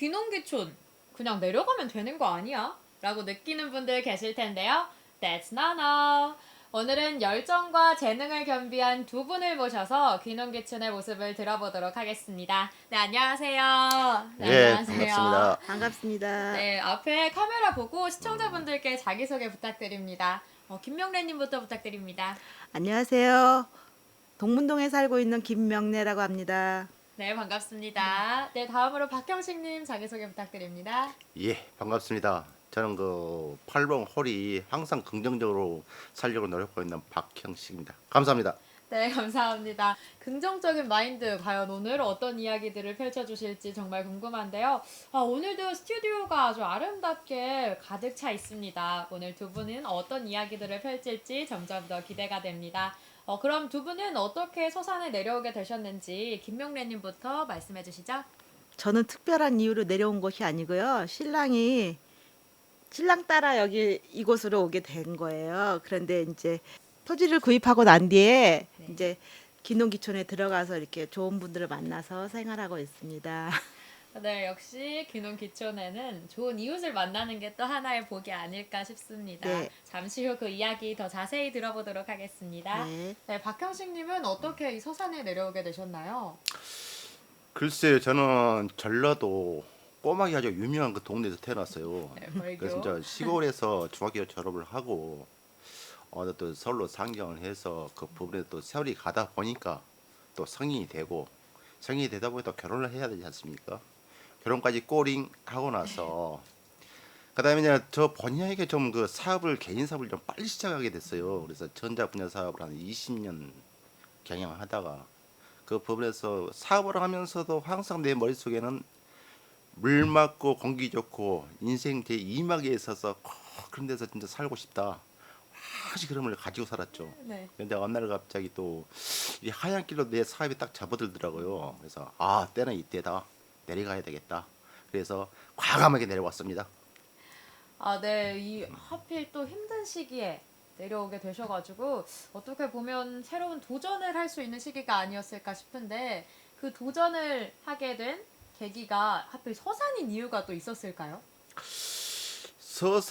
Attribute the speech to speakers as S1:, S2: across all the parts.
S1: 귀농귀촌 그냥 내려가면 되는 거 아니야? 라고 느끼는 분들 계실 텐데요. That's not all. 오늘은 열정과 재능을 겸비한 두 분을 모셔서 귀농귀촌의 모습을 들어보도록 하겠습니다. 네, 안녕하세요. 네,
S2: 예, 반갑습니다.
S3: 반갑습니다.
S1: 네, 앞에 카메라 보고 시청자분들께 자기소개 부탁드립니다. 어, 김명래님부터 부탁드립니다.
S3: 안녕하세요. 동문동에 살고 있는 김명래라고 합니다.
S1: 네, 반갑습니다. 네, 다음으로 박형식님 자기소개 부탁드립니다.
S2: 예, 반갑습니다. 저는 그 팔봉 홀이 항상 긍정적으로 살려고 노력하고 있는 박형식입니다. 감사합니다.
S1: 네, 감사합니다. 긍정적인 마인드, 과연 오늘 어떤 이야기들을 펼쳐주실지 정말 궁금한데요. 아, 오늘도 스튜디오가 아주 아름답게 가득 차 있습니다. 오늘 두 분은 어떤 이야기들을 펼칠지 점점 더 기대가 됩니다. 어, 그럼 두 분은 어떻게 서산에 내려오게 되셨는지 김명래님부터 말씀해 주시죠.
S3: 저는 특별한 이유로 내려온 것이 아니고요. 신랑이 신랑 따라 여기 이곳으로 오게 된 거예요. 그런데 이제 토지를 구입하고 난 뒤에
S1: 네.
S3: 이제 기농기촌에 들어가서 이렇게 좋은 분들을 만나서 생활하고 있습니다.
S1: 네, 역시 귀농 귀촌에는 좋은 이웃을 만나는 게 또 하나의 복이 아닐까 싶습니다.
S3: 네.
S1: 잠시 후 그 이야기 더 자세히 들어보도록 하겠습니다.
S3: 네.
S1: 네, 박형식님은 어떻게 이 서산에 내려오게 되셨나요?
S2: 글쎄요, 저는 전라도 꼬막이 아주 유명한 그 동네에서 태어났어요.
S1: 네,
S2: 그래서. 이제 시골에서 중학교 졸업을 하고 어느 또 서울로 상경을 해서 그 부분에 또 세월이 가다 보니까 또 성인이 되고 성인이 되다 보니 또 결혼을 해야 되지 않습니까? 결혼까지 꼬링 하고 나서 그다음에 이제 저 본의에게 좀 그 사업을 개인 사업을 좀 빨리 시작하게 됐어요. 그래서 전자 분야 사업을 한 20년 경영하다가 그 부분에서 사업을 하면서도 항상 내 머릿속에는 물 맞고 공기 좋고 인생 제 2막에 있어서 꼭 그런 데서 진짜 살고 싶다. 아주 그런 걸 가지고 살았죠.
S1: 네.
S2: 근데 어느 날 갑자기 또 이 하얀 길로 내 사업이 딱 접어들더라고요. 그래서 아 때는 이때다 내려가야 되겠다. 그래서 과감하게 내려왔습니다.
S1: 아, 네. 이 하필 또 힘든 시기에 내려오게 되셔가지고 어떻게 보면 새로운 도전을 할 수 있는 시기가 아니었을까 싶은데 그 도전을 하게 된 계기가 하필 서산인 이유가 또 있었을까요?
S2: 서산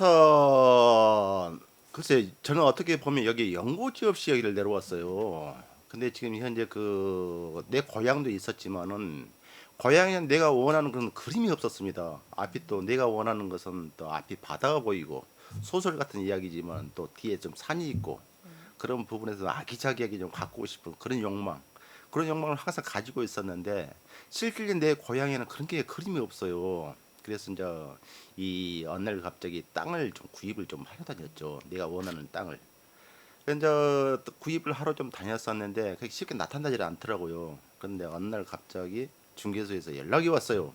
S2: 글쎄 저는 어떻게 보면 여기 연고지 없이 여기를 내려왔어요. 근데 지금 현재 그 내 고향도 있었지만은 고향에 내가 원하는 그런 그림이 없었습니다. 앞이 또 내가 원하는 것은 또 앞이 바다가 보이고 소설 같은 이야기지만 또 뒤에 좀 산이 있고 그런 부분에서 아기자기하게 좀 갖고 싶은 그런 욕망 그런 욕망을 항상 가지고 있었는데 실질적인 내 고향에는 그런 게 그림이 없어요. 그래서 이제 이 어느 날 갑자기 땅을 좀 구입을 좀 하러 다녔죠. 내가 원하는 땅을. 그래서 구입을 하러 좀 다녔었는데 그게 쉽게 나타나지 않더라고요. 그런데 어느 날 갑자기 중개소에서 연락이 왔어요.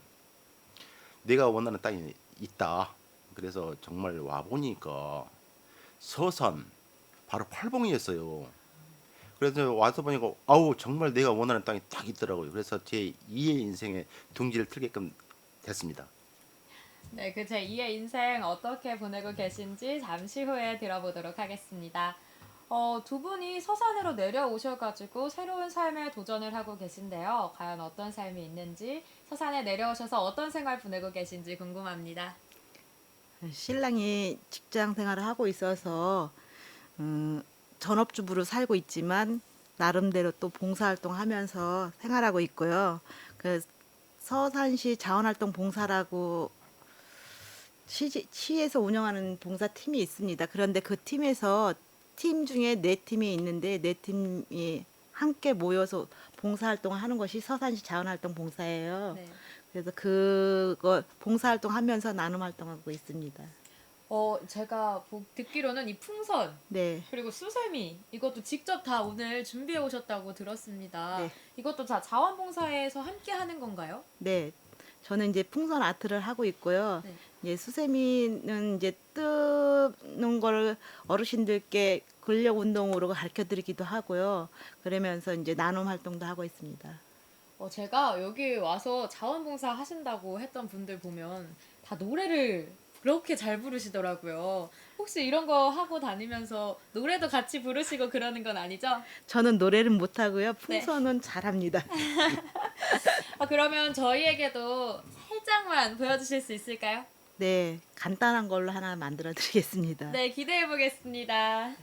S2: 내가 원하는 땅이 있다. 그래서 정말 와 보니까 서산 바로 팔봉이었어요. 그래서 와서 보니까 아우 정말 내가 원하는 땅이 딱 있더라고요. 그래서 제 2의 인생에 둥지를 틀게끔 됐습니다.
S1: 네, 그 제 2의 인생 어떻게 보내고 계신지 잠시 후에 들어보도록 하겠습니다. 어, 두 분이 서산으로 내려오셔가지고 새로운 삶에 도전을 하고 계신데요. 과연 어떤 삶이 있는지 서산에 내려오셔서 어떤 생활 보내고 계신지 궁금합니다.
S3: 신랑이 직장 생활을 하고 있어서 음, 전업주부로 살고 있지만 나름대로 또 봉사활동하면서 생활하고 있고요. 그 서산시 자원활동 봉사라고 시, 시에서 운영하는 봉사팀이 있습니다. 그런데 그 팀에서 팀 중에 네 팀이 있는데 네 팀이 함께 모여서 봉사활동을 하는 것이 서산시 자원활동 봉사예요.
S1: 네.
S3: 그래서 그거 봉사활동 하면서 나눔 활동하고 있습니다.
S1: 어, 제가 보- 듣기로는 이 풍선
S3: 네.
S1: 그리고 수세미 이것도 직접 다 오늘 준비해 오셨다고 들었습니다.
S3: 네.
S1: 이것도 다 자원봉사에서 함께 하는 건가요?
S3: 네. 저는 이제 풍선 아트를 하고 있고요.
S1: 네.
S3: 이제 수세미는 이제 뜨는 걸 어르신들께 근력 운동으로 가르쳐 드리기도 하고요. 그러면서 이제 나눔 활동도 하고 있습니다.
S1: 어, 제가 여기 와서 자원봉사 하신다고 했던 분들 보면 다 노래를 그렇게 잘 부르시더라고요. 혹시 이런 거 하고 다니면서 노래도 같이 부르시고 그러는 건 아니죠?
S3: 저는 노래는 못 하고요.
S1: 네.
S3: 풍선은 잘합니다.
S1: 아, 그러면 저희에게도 살짝 살짝만 보여주실 수 있을까요?
S3: 네, 간단한 걸로 하나 만들어 드리겠습니다.
S1: 네, 기대해 보겠습니다.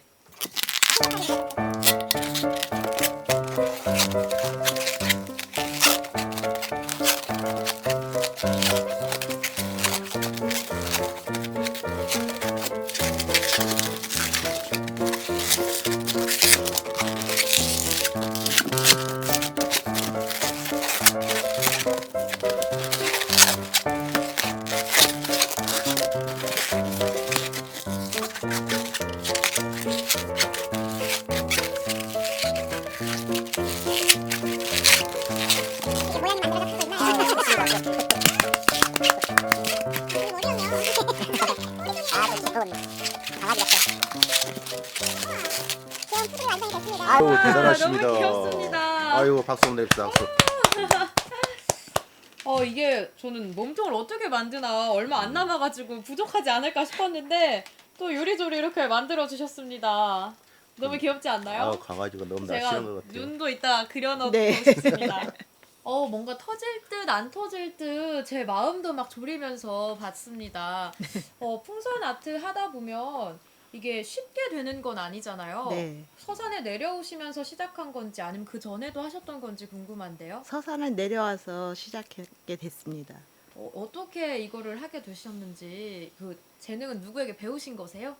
S2: 냅시다. 박수.
S1: 어 이게 저는 몸통을 어떻게 만드나 얼마 안 남아가지고 부족하지 않을까 싶었는데 또 요리조리 이렇게 만들어 주셨습니다. 너무 귀엽지 않나요?
S2: 아 강아지가 너무
S1: 제가
S2: 날씬한 것 같아요.
S1: 눈도 이따 그려놓고
S3: 네.
S1: 싶습니다. 어 뭔가 터질 듯 안 터질 듯 제 마음도 막 졸이면서 봤습니다. 어 풍선 아트 하다 보면 이게 쉽게 되는 건 아니잖아요.
S3: 네.
S1: 서산에 내려오시면서 시작한 건지 아니면 그 전에도 하셨던 건지 궁금한데요.
S3: 서산을 내려와서 시작하게 됐습니다.
S1: 어, 어떻게 이거를 하게 되셨는지 그 재능은 누구에게 배우신 거세요?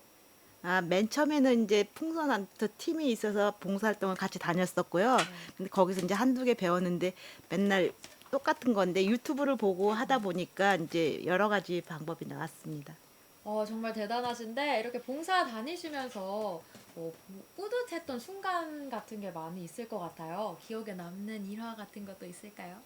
S3: 아, 맨 처음에는 이제 풍선 아트 팀이 있어서 봉사활동을 같이 다녔었고요. 근데 거기서 이제 한두 개 배웠는데 맨날 똑같은 건데 유튜브를 보고 하다 보니까 이제 여러 가지 방법이 나왔습니다.
S1: 어, 정말 대단하신데 이렇게 봉사 다니시면서 뭐 뿌듯했던 순간 같은 게 많이 있을 것 같아요. 기억에 남는 일화 같은 것도 있을까요?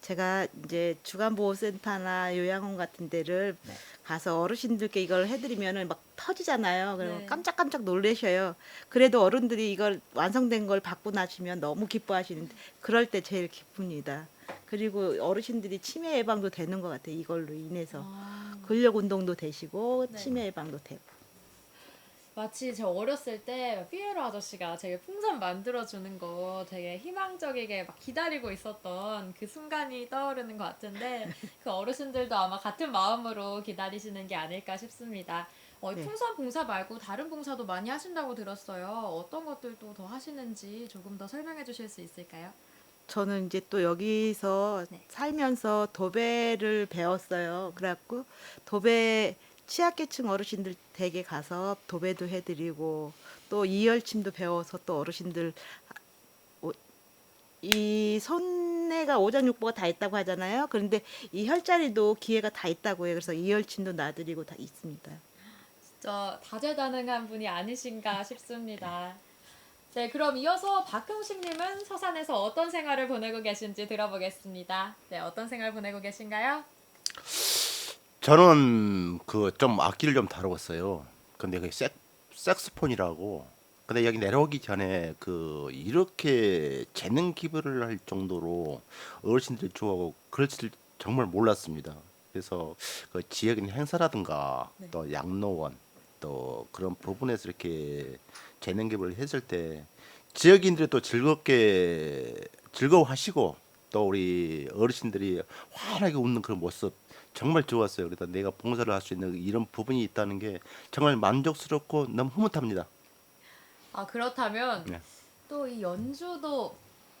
S3: 제가 이제 주간보호센터나 요양원 같은 데를
S1: 네.
S3: 가서 어르신들께 이걸 해드리면은 막 터지잖아요.
S1: 네.
S3: 그러면 깜짝깜짝 놀라셔요. 그래도 어른들이 이걸 완성된 걸 받고 나시면 너무 기뻐하시는데 그럴 때 제일 기쁩니다. 그리고 어르신들이 치매 예방도 되는 것 같아요. 이걸로 인해서
S1: 아,
S3: 근력 운동도 되시고
S1: 네.
S3: 치매 예방도 되고.
S1: 마치 저 어렸을 때 피에로 아저씨가 제게 풍선 만들어 주는 거 되게 희망적이게 막 기다리고 있었던 그 순간이 떠오르는 것 같은데 그 어르신들도 아마 같은 마음으로 기다리시는 게 아닐까 싶습니다. 어, 이
S3: 네.
S1: 풍선 봉사 말고 다른 봉사도 많이 하신다고 들었어요. 어떤 것들도 더 하시는지 조금 더 설명해 주실 수 있을까요?
S3: 저는 이제 또 여기서
S1: 네.
S3: 살면서 도배를 배웠어요. 그래갖고 도배 취약계층 어르신들 댁에 가서 도배도 해드리고 또 이열침도 배워서 또 어르신들 오- 이 손해가 오장육부가 다 있다고 하잖아요. 그런데 이 혈자리도 기회가 다 있다고 해요. 그래서 이열침도 놔드리고 다 있습니다.
S1: 진짜 다재다능한 분이 아니신가 싶습니다. 네, 그럼 이어서 박형식님은 서산에서 어떤 생활을 보내고 계신지 들어보겠습니다. 네, 어떤 생활 보내고 계신가요?
S2: 저는 그 좀 악기를 좀 다루었어요. 근데 그 색, 색스폰이라고. 근데 여기 내려오기 전에 그 이렇게 재능 기부를 할 정도로 어르신들이 좋아하고 그럴 줄 정말 몰랐습니다. 그래서 그 지역인 행사라든가
S1: 네.
S2: 또 양로원 또 그런 부분에서 이렇게 재능 기부를 했을 때 지역인들이 또 즐겁게 즐거워하시고 또 우리 어르신들이 환하게 웃는 그런 모습 정말 좋았어요. 그래서 내가 봉사를 할 수 있는 이런 부분이 있다는 게 정말 만족스럽고 너무 흐뭇합니다.
S1: 아, 그렇다면
S2: 네.
S1: 또 이 연주도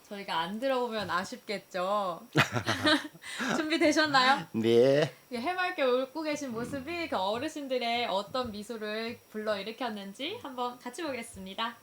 S1: 저희가 안 들어보면 아쉽겠죠. 준비되셨나요?
S2: 네.
S1: 이 해맑게 웃고 계신 모습이 그 어르신들의 어떤 미소를 불러 일으켰는지 한번 같이 보겠습니다.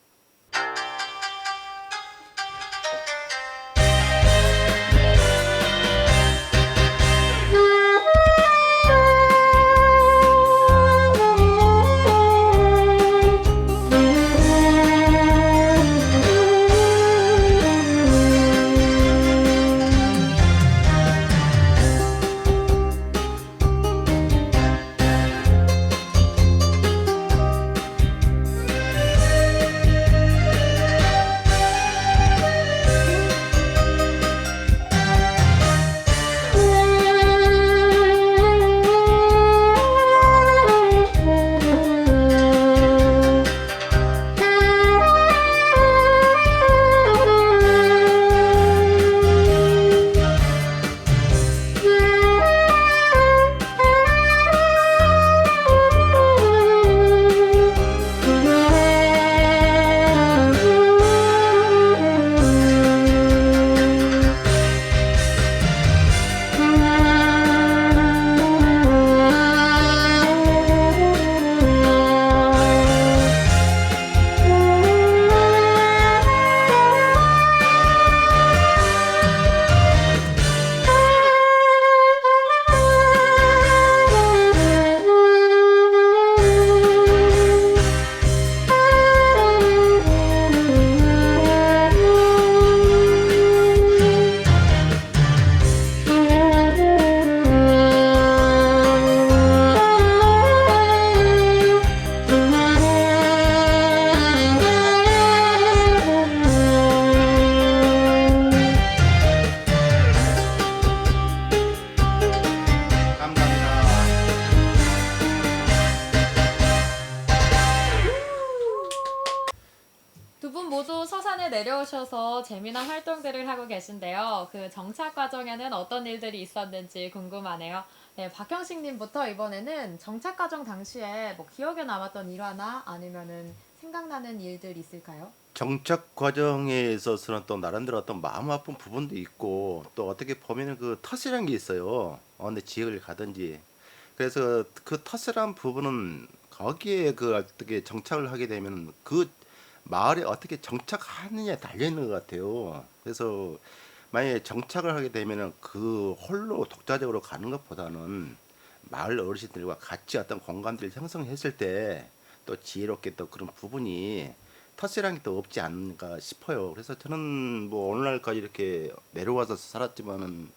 S1: 계신데요. 그 정착 과정에는 어떤 일들이 있었는지 궁금하네요. 네, 박형식 님부터 이번에는 정착 과정 당시에 뭐 기억에 남았던 일화나 아니면은 생각나는 일들 있을까요?
S2: 정착 과정에 있어서는 또 나름대로 어떤 마음 아픈 부분도 있고 또 어떻게 보면은 그 텃이라는 게 있어요. 어느 지역을 가든지 그래서 그 텃이란 부분은 거기에 그 어떻게 정착을 하게 되면 그 마을에 어떻게 정착하느냐에 달려 있는 것 같아요. 그래서 만약에 정착을 하게 되면은 그 홀로 독자적으로 가는 것보다는 마을 어르신들과 같이 어떤 공간들을 형성했을 때 또 지혜롭게 또 그런 부분이 게또 없지 않을까 싶어요. 그래서 저는 뭐 오늘날까지 이렇게 내려와서 살았지만은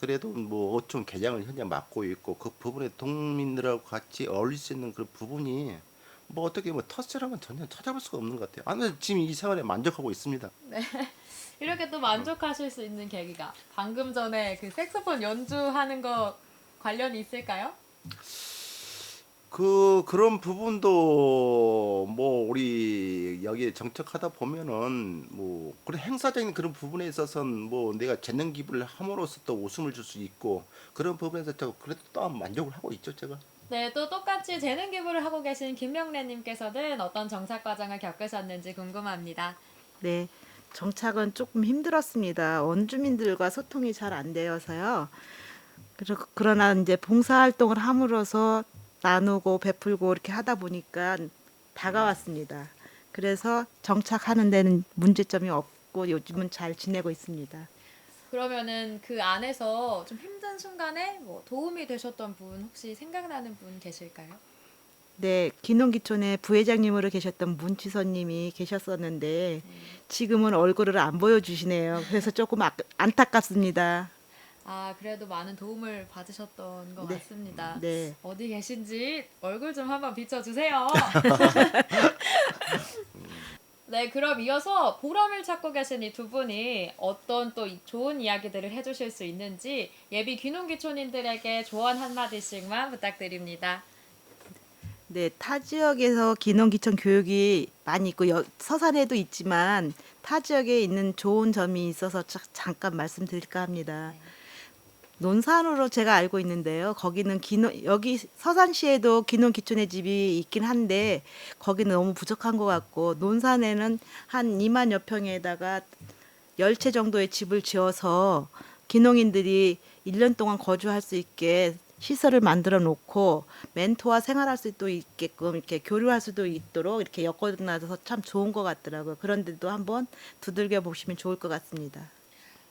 S2: 그래도 뭐 어촌 개장을 현재 맡고 있고 그 부분에 동민들하고 같이 어울릴 수 있는 그런 부분이 뭐 어떻게 뭐 텃이라면 전혀 찾아볼 수가 없는 것 같아요. 아, 지금 이 생활에 만족하고 있습니다.
S1: 이렇게 또 만족하실 수 있는 계기가 방금 전에 그 색소폰 연주하는 거 관련이 있을까요?
S2: 그 그런 부분도 뭐 우리 여기 정착하다 보면은 뭐 그런 행사적인 그런 부분에 있어서는 뭐 내가 재능 기부를 함으로써 또 웃음을 줄 수 있고 그런 부분에서 저 그래도 또 만족을 하고 있죠 제가.
S1: 네, 또 똑같이 재능 기부를 하고 계신 김명래님께서는 어떤 정착 과정을 겪으셨는지 궁금합니다.
S3: 네, 정착은 조금 힘들었습니다. 원주민들과 소통이 잘 안 되어서요. 그러- 그러나 이제 봉사 활동을 함으로써 나누고 베풀고 이렇게 하다 보니까 다가왔습니다. 그래서 정착하는 데는 문제점이 없고 요즘은 잘 지내고 있습니다.
S1: 그러면은 그 안에서 좀 힘든 순간에 뭐 도움이 되셨던 분 혹시 생각나는 분 계실까요?
S3: 네, 기농기촌에 부회장님으로 계셨던 문치선님이 계셨었는데 지금은 얼굴을 안 보여주시네요. 그래서 조금 아- 안타깝습니다.
S1: 아, 그래도 많은 도움을 받으셨던 것
S3: 네.
S1: 같습니다.
S3: 네.
S1: 어디 계신지 얼굴 좀 한번 비춰주세요. 네, 그럼 이어서 보람을 찾고 계신 이 두 분이 어떤 또 이- 좋은 이야기들을 해주실 수 있는지 예비 귀농귀촌인들에게 조언 한마디씩만 부탁드립니다.
S3: 네, 타 지역에서 기농기촌 교육이 많이 있고 여, 서산에도 있지만 타 지역에 있는 좋은 점이 있어서 자- 잠깐 말씀드릴까 합니다. 논산으로 제가 알고 있는데요. 거기는 기농 여기 서산시에도 기농 기촌의 집이 있긴 한데 거기는 너무 부족한 것 같고 논산에는 한 2만여 평에다가 열채 정도의 집을 지어서 기농인들이 1년 동안 거주할 수 있게 시설을 만들어 놓고 멘토와 생활할 수도 있게끔 이렇게 교류할 수도 있도록 이렇게 엮어놔서 참 좋은 것 같더라고요. 그런데도 한번 두들겨 보시면 좋을 것 같습니다.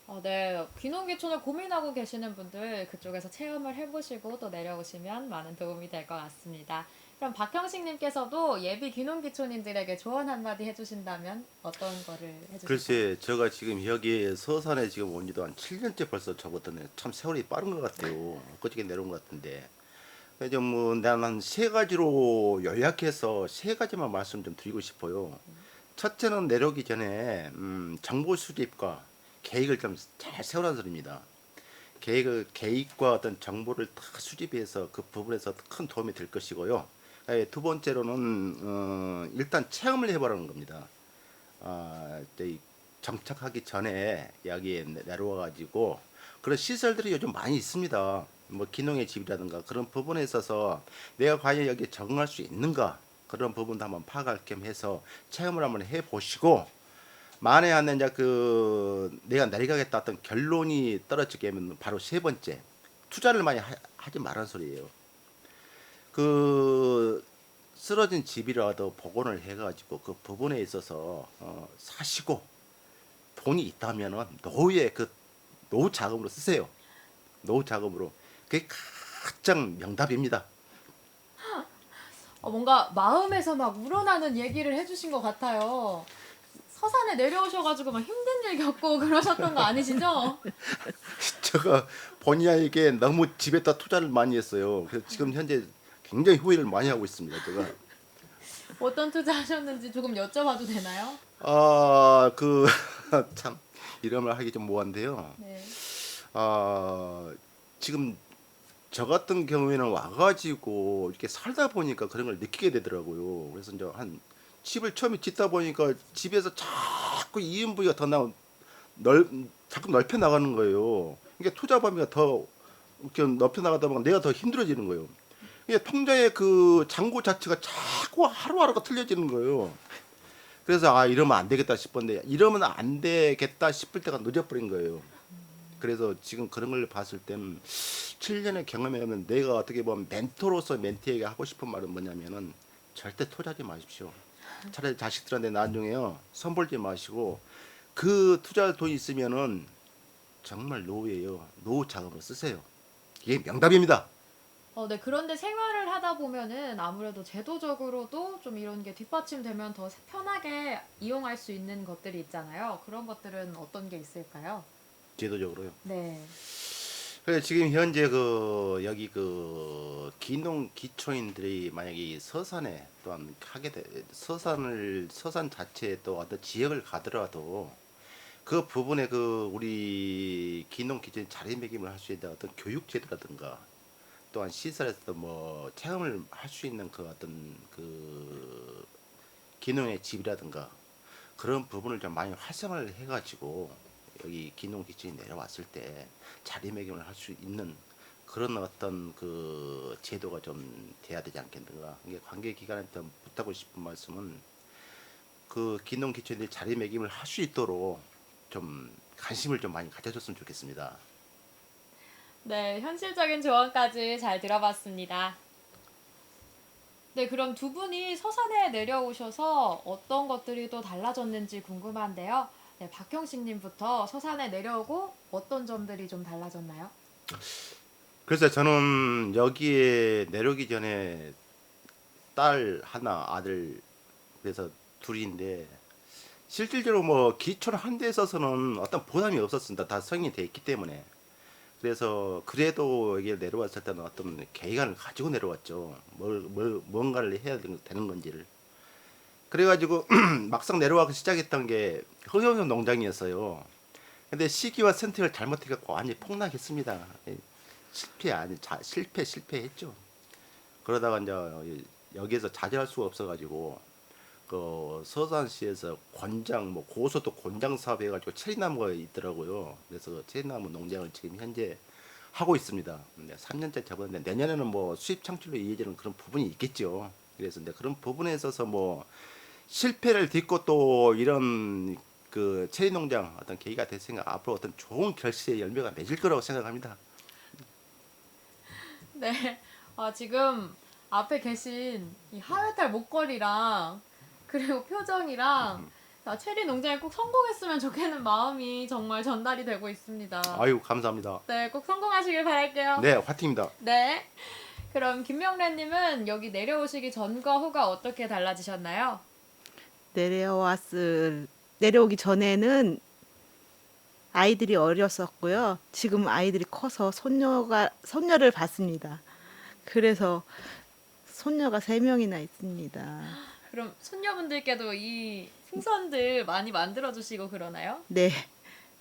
S1: 어, 네, 귀농귀촌을 고민하고 계시는 분들 그쪽에서 체험을 해보시고 또 내려오시면 많은 도움이 될 것 같습니다. 그럼 박형식님께서도 예비 귀농귀촌인들에게 조언 한마디 해주신다면 어떤 거를 해주실까요?
S2: 글쎄 제가 지금 여기 서산에 지금 온 지도 한 7년째 벌써 접었더니 참 세월이 빠른 것 같아요. 엊그저께 내려온 것 같은데. 이제 뭐 나는 세 가지로 요약해서 세 가지만 말씀 좀 드리고 싶어요. 첫째는 내려오기 전에 음, 정보 수집과 계획을 좀 잘 세우라는 소리입니다. 계획을 계획과 어떤 정보를 다 수집해서 그 부분에서 큰 도움이 될 것이고요. 예, 두 번째로는 어, 일단 체험을 해보라는 겁니다. 아, 정착하기 전에 여기에 내- 내려와가지고 그런 시설들이 요즘 많이 있습니다. 뭐 기농의 집이라든가 그런 부분에 있어서 내가 과연 여기 적응할 수 있는가 그런 부분도 한번 파악할 겸 해서 체험을 한번 해보시고 만에 안 이제 그 내가 내려가겠다 어떤 결론이 떨어지게 하면 바로 세 번째 투자를 많이 하, 하지 말라는 소리예요. 그 쓰러진 집이라도 복원을 해가지고 그 부분에 있어서 어, 사시고 돈이 있다면은 노후에 그 노후 자금으로 쓰세요. 노후 자금으로 그게 가장 명답입니다.
S1: 어, 뭔가 마음에서 막 우러나는 얘기를 해주신 것 같아요. 서산에 내려오셔가지고 막 힘든 일 겪고 그러셨던 거 아니시죠?
S2: 제가 본의 아니게 너무 집에다 투자를 많이 했어요. 그래서 지금 현재 굉장히 후회를 많이 하고 있습니다. 제가
S1: 어떤 투자하셨는지 조금 여쭤봐도 되나요?
S2: 아그 참 이런 말 하기 좀 뭐한데요.
S1: 네.
S2: 아 지금 저 같은 경우에는 와가지고 이렇게 살다 보니까 그런 걸 느끼게 되더라고요. 그래서 이제 한 집을 처음에 짓다 보니까 집에서 자꾸 자꾸 이윤부위가 더 나, 넓, 자꾸 넓혀 나가는 거예요. 이게 투자 범위가 더 이렇게 넓혀 나가다 보면 내가 더 힘들어지는 거예요. 이게 통장의 그 잔고 자체가 자꾸 하루하루가 틀려지는 거예요. 그래서 아 이러면 안 되겠다 싶었는데 이러면 안 되겠다 싶을 때가 늦어버린 거예요. 그래서 지금 그런 걸 봤을 때는 7년의 경험에 하면 내가 어떻게 보면 멘토로서 멘티에게 하고 싶은 말은 뭐냐면은 절대 투자하지 마십시오. 차라리 자식들한테 나중에요 선볼지 마시고 그 투자할 돈이 있으면은 정말 노후예요. 노후 자금으로 쓰세요. 이게 명답입니다.
S1: 어, 네. 그런데 생활을 하다 보면은 아무래도 제도적으로도 좀 이런 게 뒷받침되면 더 편하게 이용할 수 있는 것들이 있잖아요. 그런 것들은 어떤 게 있을까요?
S2: 제도적으로요.
S1: 네.
S2: 그래 지금 현재 그 여기 그 기농 기초인들이 만약에 이 서산에 또한 하게 돼 서산을 서산 자체에 또 어떤 지역을 가더라도 그 부분에 그 우리 기농 기초인 자리매김을 할 수 있는 어떤 교육 제도라든가 또한 시설에서 뭐 체험을 할 수 있는 그 어떤 그 기농의 집이라든가 그런 부분을 좀 많이 활성화를 해가지고 여기 기농 기초인 내려왔을 때 자리매김을 할 수 있는 그런 어떤 그 제도가 좀 돼야 되지 않겠는가. 이게 관계 기관한테 부탁하고 싶은 말씀은 그 기농 기초인들이 자리매김을 할 수 있도록 좀 관심을 좀 많이 가져줬으면 좋겠습니다.
S1: 네, 현실적인 조언까지 잘 들어봤습니다. 네, 그럼 두 분이 서산에 내려오셔서 어떤 것들이 또 달라졌는지 궁금한데요. 네, 박형식님부터 서산에 내려오고 어떤 점들이 좀 달라졌나요?
S2: 그래서 저는 여기에 내려오기 전에 딸 하나 아들 그래서 둘인데 실질적으로 뭐 기초를 한 데 있어서는 어떤 보람이 없었습니다. 다 성인이 돼 있기 때문에. 그래서 그래도 여기 내려왔을 때는 어떤 계획안을 가지고 내려왔죠. 뭘, 뭘 뭔가를 해야 되는 건지를. 그래가지고 막상 내려와서 시작했던 게 흑염소 농장이었어요. 근데 시기와 선택을 잘못해갖고 완전히 폭락했습니다. 실패 아니 자, 실패 실패했죠. 그러다가 이제 여기에서 자제할 수가 없어가지고 그 서산시에서 권장 뭐 고속도 권장 사업 해가지고 체리나무가 있더라고요. 그래서 그 체리나무 농장을 지금 현재 하고 있습니다. 네, 3년째 접었는데 내년에는 뭐 수입 창출로 이어지는 그런 부분이 있겠죠. 그래서 근데 그런 부분에 있어서 뭐 실패를 딛고 또 이런 그 체리 농장 어떤 계기가 됐으니까 앞으로 어떤 좋은 결실의 열매가 맺을 거라고 생각합니다.
S1: 네. 아, 지금 앞에 계신 이 하회탈 목걸이랑 그리고 표정이랑 아, 체리 농장에 꼭 성공했으면 좋겠는 마음이 정말 전달이 되고 있습니다.
S2: 아유 감사합니다.
S1: 네, 꼭 성공하시길 바랄게요.
S2: 네 화팅입니다.
S1: 네. 그럼 김명래님은 여기 내려오시기 전과 후가 어떻게 달라지셨나요?
S3: 내려왔을 내려오기 전에는 아이들이 어렸었고요. 지금 아이들이 커서 손녀가 손녀를 봤습니다. 그래서 손녀가 세 명이나 있습니다.
S1: 그럼 손녀분들께도 이 풍선들 많이 만들어 주시고 그러나요?
S3: 네,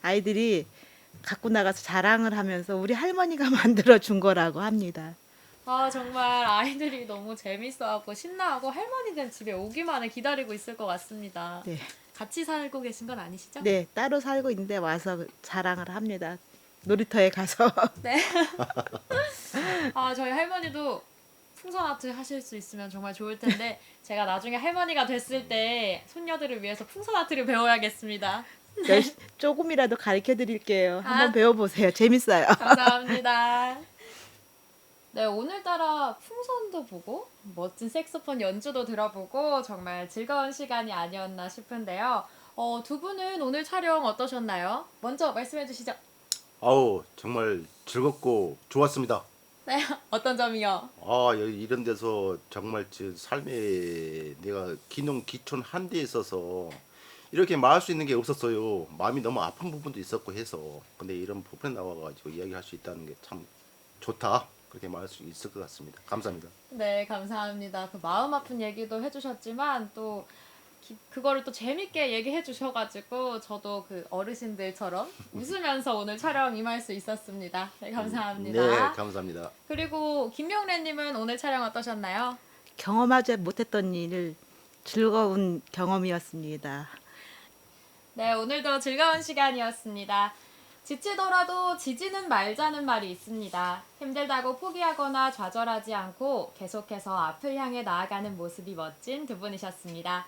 S3: 아이들이 갖고 나가서 자랑을 하면서 우리 할머니가 만들어 준 거라고 합니다.
S1: 아 정말 아이들이 너무 재밌어하고 신나하고 할머니는 집에 오기만을 기다리고 있을 것 같습니다.
S3: 네,
S1: 같이 살고 계신 건 아니시죠?
S3: 네 따로 살고 있는데 와서 자랑을 합니다. 놀이터에 가서
S1: 네. 아 저희 할머니도 풍선 아트 하실 수 있으면 정말 좋을 텐데 제가 나중에 할머니가 됐을 때 손녀들을 위해서 풍선 아트를 배워야겠습니다.
S3: 열, 조금이라도 가르쳐 드릴게요. 한번
S1: 아.
S3: 배워보세요. 재밌어요.
S1: 감사합니다. 네, 오늘따라 풍선도 보고 멋진 색소폰 연주도 들어보고 정말 즐거운 시간이 아니었나 싶은데요. 어, 두 분은 오늘 촬영 어떠셨나요? 먼저 말씀해 주시죠.
S2: 아우 정말 즐겁고 좋았습니다.
S1: 네, 어떤 점이요?
S2: 아 여기 이런 데서 정말 제 삶에 내가 기농 기촌 한데 있어서 이렇게 말할 수 있는 게 없었어요. 마음이 너무 아픈 부분도 있었고 해서 근데 이런 부분에 나와가지고 이야기할 수 있다는 게 참 좋다 그렇게 말할 수 있을 것 같습니다. 감사합니다.
S1: 네, 감사합니다. 그 마음 아픈 얘기도 해주셨지만 또 기- 그거를 또 재밌게 얘기해 주셔가지고 저도 그 어르신들처럼 웃으면서 오늘 촬영 임할 수 있었습니다. 네, 감사합니다.
S2: 네 감사합니다.
S1: 그리고 김명래님은 오늘 촬영 어떠셨나요?
S3: 경험하지 못했던 일을 즐거운 경험이었습니다.
S1: 네, 오늘도 즐거운 시간이었습니다. 지치더라도 지지는 말자는 말이 있습니다. 힘들다고 포기하거나 좌절하지 않고 계속해서 앞을 향해 나아가는 모습이 멋진 두 분이셨습니다.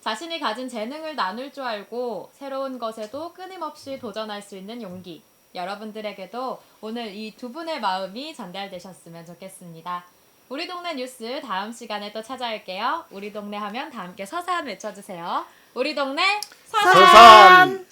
S1: 자신이 가진 재능을 나눌 줄 알고 새로운 것에도 끊임없이 도전할 수 있는 용기. 여러분들에게도 오늘 이 두 분의 마음이 전달되셨으면 좋겠습니다. 우리 동네 뉴스 다음 시간에 또 찾아올게요. 우리 동네 하면 다 함께 서산 외쳐주세요. 우리 동네 서산!
S2: 서산!